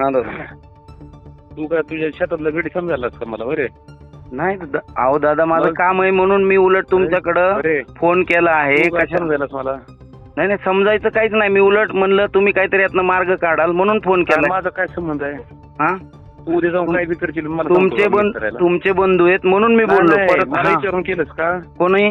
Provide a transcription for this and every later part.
हा दादा तू काय तुझ्या शेतातलं गडी समजायलाच का मला? बरे नाही दादा अहो दादा माझं मग? काम आहे म्हणून मी उलट तुमच्याकडं अरे. फोन केला आहे. तू काय कशा समजायलाच मला? नाही नाही समजायचं काहीच नाही. मी उलट म्हणलं तुम्ही काहीतरी यातनं मार्ग काढाल म्हणून फोन केला माझा काय संबंध आहे? हा? तू उद्या जाऊन काय बी करशील मला तुमचे सांगतो बंधू करायला? तुमचे बंधू आहेत म्हणून मी नाही, बोललो नाही, परत मला हा. विचारून केलंस का? कोणी?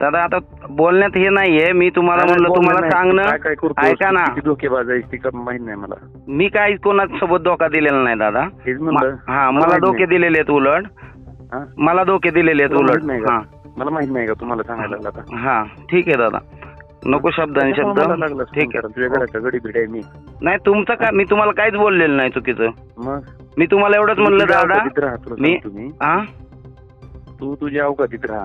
दादा आता बोलण्यात हे नाहीये. मी तुम्हाला म्हणलं तुम्हाला. काय सांगणं. काय ऐका ना. धोकेबाज आहेस ती माहीत नाही मला. मी काही कोणासोबत धोका दिलेला नाही दादा. हा मला धोके. दिलेले आहेत उलट? मला धोके दिलेले आहेत उलट. नाही? हा. मला माहीत नाही का तुम्हाला सांगायला हा ठीक आहे दादा. नको शब्द. आणि शब्द ठीक तुझ्या आहे घराच्या गडी भिड आहे मी. नाही तुमचं का मी तुम्हाला काहीच बोललेलं नाही चुकीचं. मी तुम्हाला एवढंच म्हणलं दादा. मी हा तू तुझ्या अवकातीत राहा.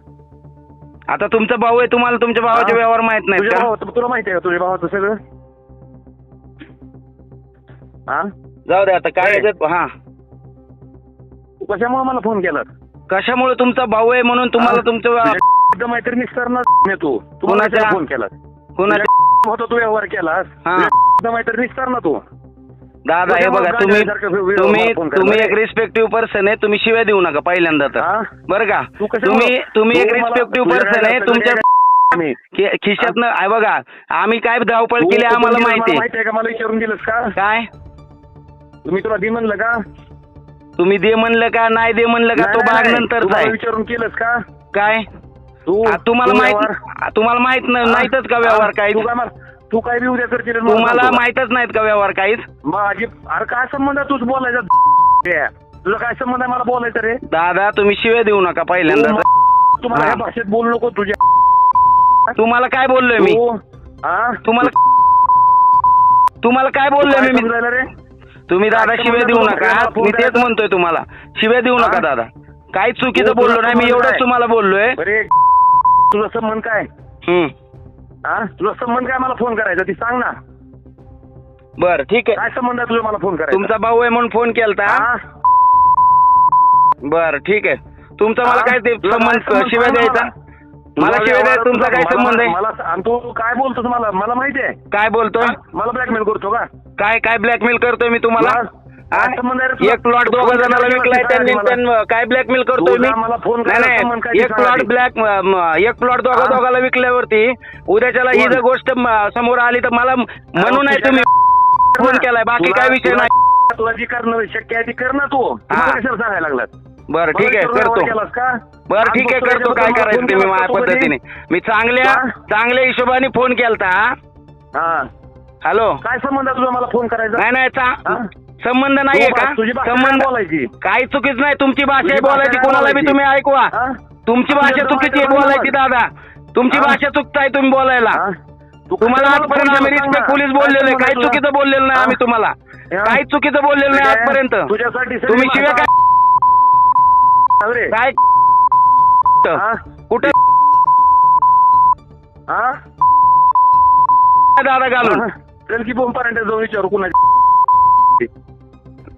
आता तुमचा भाऊ आहे तुम्हाला तुमच्या भावाचे हा? व्यवहार माहीत नाहीत तुझ्या का? भावाचं तुला माहिती आहे का तुझ्या भावाचं सगळं? हा? जाऊ द्या आता काय. याच्यात? हा. तू कशामुळे मला फोन केला कशामुळे तुमचा भाऊ आहे म्हणून तुम्हाला तुमचं तुझ्या मैत्रिणीच करणार नाही तू. तू कोणाच्या? फोन केला कोणाच्या होता तू व्यवहार केलास? हा. तुझ्या मैत्रिणीच कर ना तू. दादा हे बघा तुम्ही तुम्ही तुम्ही. एक रिस्पेक्टिव्ह पर्सन आहे तुम्ही शिव्या देऊ नका पहिल्यांदा तर? बरं का? तुम्ही तुम्ही एक रिस्पेक्टिव्ह पर्सन आहे तुमच्या खिशातनं आहे बघा आम्ही काय धावपळ केली आम्हाला माहिती आहे. का? मला विचारून दिलंस का? काय? तुम्ही तुला दे म्हणलं का? तुम्ही दे म्हणलं का? नाही दे म्हणलं का? तो भाग आहे. विचारून केलंस का? काय? तुम्हाला माहीत तुम्हाला माहीत न-? नाहीतच का व्यवहार काय तू काय बी उद्या करशील आणि मला तुम्हाला सांगतो? माहितच नाहीत का व्यवहार काहीच माझी अरे काय संबंध आहे तूच बोलायचा. तुझा काय संबंध आहे मला बोलायचं रे दादा तुम्ही शिव्या देऊ नका पहिल्यांदा तू तुम्हाला. या भाषेत बोलू नको तुझ्या तुम्हाला काय बोललोय मी तू- हा? तुम्हाला तुम्हाला काय बोललोय काय मी समजायला रे तुम्ही दादा काय शिव्या संबंध देऊ नका मी तेच? म्हणतोय तुम्हाला शिव्या देऊ हा? नका दादा काहीच चुकीचं तू- बोललो तुला नाही मी एवढंच? तुम्हाला बोललोय अरे तुझा संबंध काय हम्म. हा? तुझा संबंध काय मला फोन करायचा? ती सांग ना. बरं ठीक आहे. काय संबंध आहे तुझा मला फोन करायचा? तुमचा भाऊ आहे म्हणून फोन केलता? हा? बरं ठीक आहे. तुमचा मला हा? काय ते तुला काय संबंध संबंध शिव्या सांग द्यायचा? मला. शिव्या द्यायचा तुमचा काय मला- संबंध आहे? मला आणि तू काय बोलतोस मला? मला माहिती आहे. काय बोलतोय? हा? मला ब्लॅकमेल करतो का? काय काय ब्लॅकमेल करतोय मी तुम्हाला? तुला- एक प्लॉट दोघा जणांना विकलाय त्यांनी काय ब्लॅकमेल करतोय मी? मला फोन नाही एक प्लॉट. ब्लॅक एक प्लॉट दोघा? दोघाला विकल्यावरती उद्याच्याला ही? जर गोष्ट समोर आली तर मला म्हणून आहे तुम्ही. फोन केलाय बाकी काय विषय नाही. तुला जी करणं शक्य आहे ती कर ना तू. कशाला सांगायला लागलात? बरं ठीक आहे करतो. बरं ठीक आहे करतो. काय करायचं फोन ते मी केलास माझ्या? पद्धतीने? मी चांगल्या? चांगल्या हिशोबाने फोन केलता हॅलो? काय संबंध तुझा मला फोन करायचा? नाही नाही संबंध नाहीये तू का तुझी भाषा संबंध बोलायची काही चुकीच नाही तुमची भाषा तुझी आहे भाषा बोलायची कोणाला बी बोलायची? तुम्ही ऐकवा हा? तुमची तुझ्या भाषा चुकीची आहे बोलायची? दादा तुमची हा? भाषा चुकताय तुम्ही बोलायला हा? तू तुम्हाला कशाला आजपर्यंत आम्ही? सांग रिस्पेक्ट ना. पोलीस बोललेलो आहे काही तुला? चुकीचं बोललेलं नाही हा? आम्ही तुम्हाला हा? काही चुकीचं बोललेलं नाही आजपर्यंत तुझ्यासाठी सगळी तुम्ही शिव्या भाषा- काय काय हा? कुठं हा? दादा घालून हा? चल की बोंब पर्यंत जाऊन विचारू कुणाची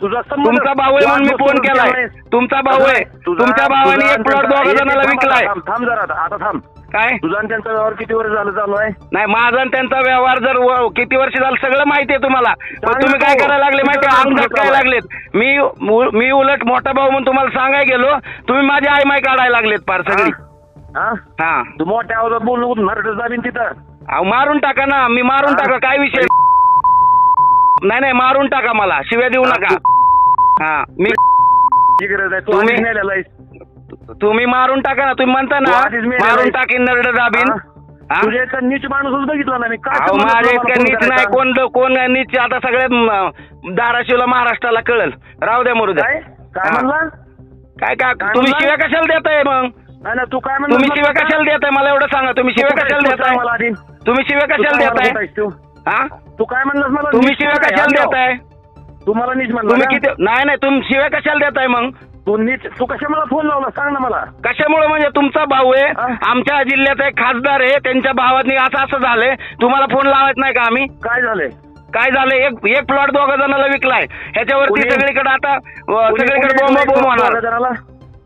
तुझा तुमचा भाऊ आहे म्हणून मी फोन केलाय. तुमचा भाऊ आहे. तुमच्या भावाने एक प्लॉट दोघा जणांना विकलाय. थांब जरा आता थांब. काय? तुझा आणि त्यांचा व्यवहार किती वर्ष झालं चालू आहे? नाही माझा आणि त्यांचा व्यवहार जर व- किती वर्ष झालं सगळं माहिती आहे तुम्हाला. पण तुम्ही काय. करायला लागले माहिती अंगात नाव काय? लागलेत. मी मु- मी उलट मोठा भाऊ म्हणून तुम्हाला सांगाय गेलो. तुम्ही माझी आई माय काढायला लागलेत फार सगळी. हा? तू मोठ्या आवाजात बोल नको जाबीन तिथं. अहो मारून टाका ना. मी मारून. टाका. काय विषय? नाही नाही मारून टाका मला शिव्या देऊ नका हा मी जी गरज आहे तू तुम्ही- आधीच नेलेला आहेस. तुम्ही मारून टाका ना तुम्ही म्हणता तू ना आधीच मेलेला मारून आहेस. टाकीन नरड दाबीन हा? हा? तुझ्या इतका नीच माणूसच बघितला ना मी काय अहो संबंध माझ्या इतका फोन नीच नाही करायचा? कोण कोण नीच आता सगळ्या म, धाराशिवला महाराष्ट्राला कळल राहू द्या मरू द्या काय काय हा. म्हणला काय काय काय तुम्ही म्हणला? शिव्या कशाला देताय मग नाही ना तू काय म्हणला तुम्ही शिव्या? कशाला देताय मला एवढं सांगा तुम्ही शिव्या कशाला देताय मला आधी. तुम्ही शिव्या कशाला देताय तू? हा? तू काय म्हणलास मला? तुम्ही शिव्या? कशाला? देताय? तू मला नीच म्हणला तुम्ही? किती नाही नाही तुम्ही शिव्या कशाला देताय मग? तू नीच तू कशा मला फोन लावला? सांग ना मला. कशामुळे म्हणजे? तुमचा भाऊ आहे? आमच्या जिल्ह्याचा एक खासदार आहे. त्यांच्या भावानी असं असं झालंय. तुम्हाला फोन लावायचं नाही का आम्ही? काय झालंय? काय झालं एक एक प्लॉट दोघा जणांना विकलाय. ह्याच्यावरती? सगळीकडे आता सगळीकडे कोणी बोंब बोंब होणार. जणाला?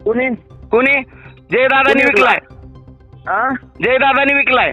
कोणी? कुणी? जयदादानी विकलाय. हा? जयदादानी विकलाय.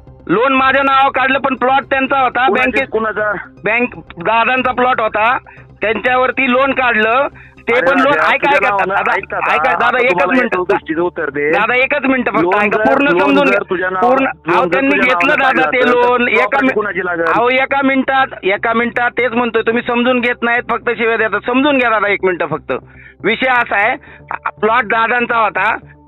लोन माझ्या नावावर काढलं पण प्लॉट त्यांचा होता. बँकेत कुणाचा? बँक दादांचा प्लॉट होता. त्यांच्यावरती लोन काढलं. ते पण लोन ऐका ऐका दादा ऐक एकच मिनिट उत्तर दे. दादा एकच मिनिट फक्त ऐका पूर्ण समजून घ्या. पूर्ण अहो त्यांनी घेतलं दादा ते लोन एका? अहो एका मिनिटात एका मिनिटात तेच म्हणतोय तुम्ही समजून घेत नाहीत फक्त शिवाय देतात. समजून घ्या दादा एक मिनिट फक्त. विषय असा आहे प्लॉट दादांचा होता.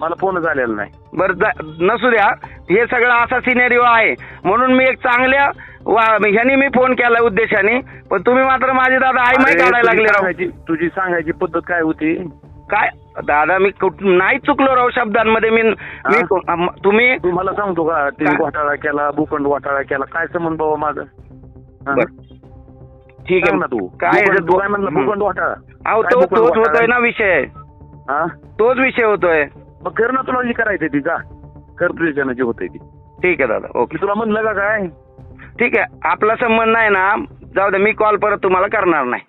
मला फोनच आलेला नाही. बरं नसू द्या. हे सगळं असा सिनेरिओ आहे. म्हणून मी एक चांगल्या वा- ह्यानी मी फोन केला उद्देशाने. पण तुम्ही मात्र माझे दादा आई माही अरे, काढायला लागले सांगायची- तुझी सांगायची पद्धत काय होती? काय? दादा मी नाही चुकलो राव शब्दांमध्ये. मी तुम्ही तू मला सांगतो का? ते काय? घोटाळा केला भूखंड घोटाळा केला. काय संबंध बाबा माझं. ठीक आहे. ना तू. काय भूखंड- हं. घोटाळा. अहो तो तोच? होतोय ना विषय. तोच विषय होतोय. मग कर ना तुला जी करायचं ती का कर जे होतंय ती. ठीक आहे दादा. ओके. मी तुला म्हणलं का काय? ठीक आहे. आपला संबंध नाही ना जाऊ दे मी कॉल परत तुम्हाला करणार नाही.